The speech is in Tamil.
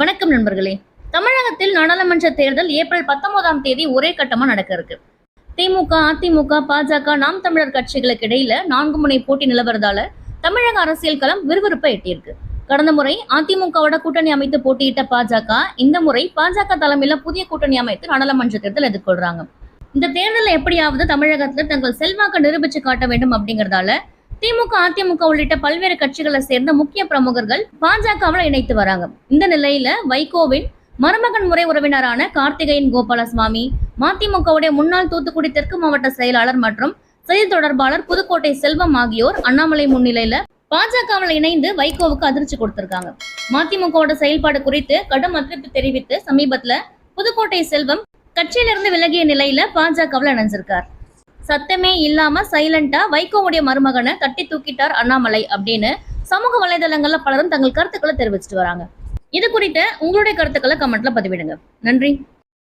வணக்கம் நண்பர்களே. தமிழகத்தில் நாடாளுமன்ற தேர்தல் ஏப்ரல் பத்தொன்பதாம் தேதி ஒரே கட்டமா நடக்க இருக்கு. திமுக அதிமுக பாஜக நாம் தமிழர் கட்சிகளுக்கு இடையில நான்கு முனை போட்டி நிலவரதால தமிழக அரசியல் களம் விறுவிறுப்பை எட்டியிருக்கு. கடந்த முறை அதிமுகவோட கூட்டணி அமைத்து போட்டியிட்ட பாஜக இந்த முறை பாஜக தலைமையில புதிய கூட்டணி அமைத்து நாடாளுமன்ற தேர்தல் எதிர்கொள்றாங்க. இந்த தேர்தலில் எப்படியாவது தமிழகத்துல தங்கள் செல்வாக்க நிரூபிச்சு காட்ட வேண்டும் அப்படிங்கறதால திமுக அதிமுக உள்ளிட்ட பல்வேறு கட்சிகளை சேர்ந்த முக்கிய பிரமுகர்கள் பாஜகவில் இணைத்து வராங்க. இந்த நிலையில வைகோவின் மருமகன் முறை உறவினரான கார்த்திகேயன் கோபாலசுவாமி மதிமுகவுடைய முன்னாள் தூத்துக்குடி தெற்கு மாவட்ட செயலாளர் மற்றும் செய்தி தொடர்பாளர் புதுக்கோட்டை செல்வம் ஆகியோர் அண்ணாமலை முன்னிலையில பாஜகவில் இணைந்து வைகோவுக்கு அதிர்ச்சி கொடுத்திருக்காங்க. மதிமுகவோட செயல்பாடு குறித்து கடும் அதிருப்தி தெரிவித்து சமீபத்துல புதுக்கோட்டை செல்வம் கட்சியிலிருந்து விலகிய நிலையில பாஜகவில் இணைஞ்சிருக்கார். சத்தமே இல்லாம சைலண்டா வைகோவுடைய மருமகனை தட்டி தூக்கிட்டார் அண்ணாமலை அப்படின்னு சமூக வலைதளங்கள்ல பலரும் தங்கள் கருத்துக்களை தெரிவிச்சிட்டு வராங்க. இது குறித்த உங்களுடைய கருத்துக்களை கமெண்ட்ல பதிவிடுங்க. நன்றி.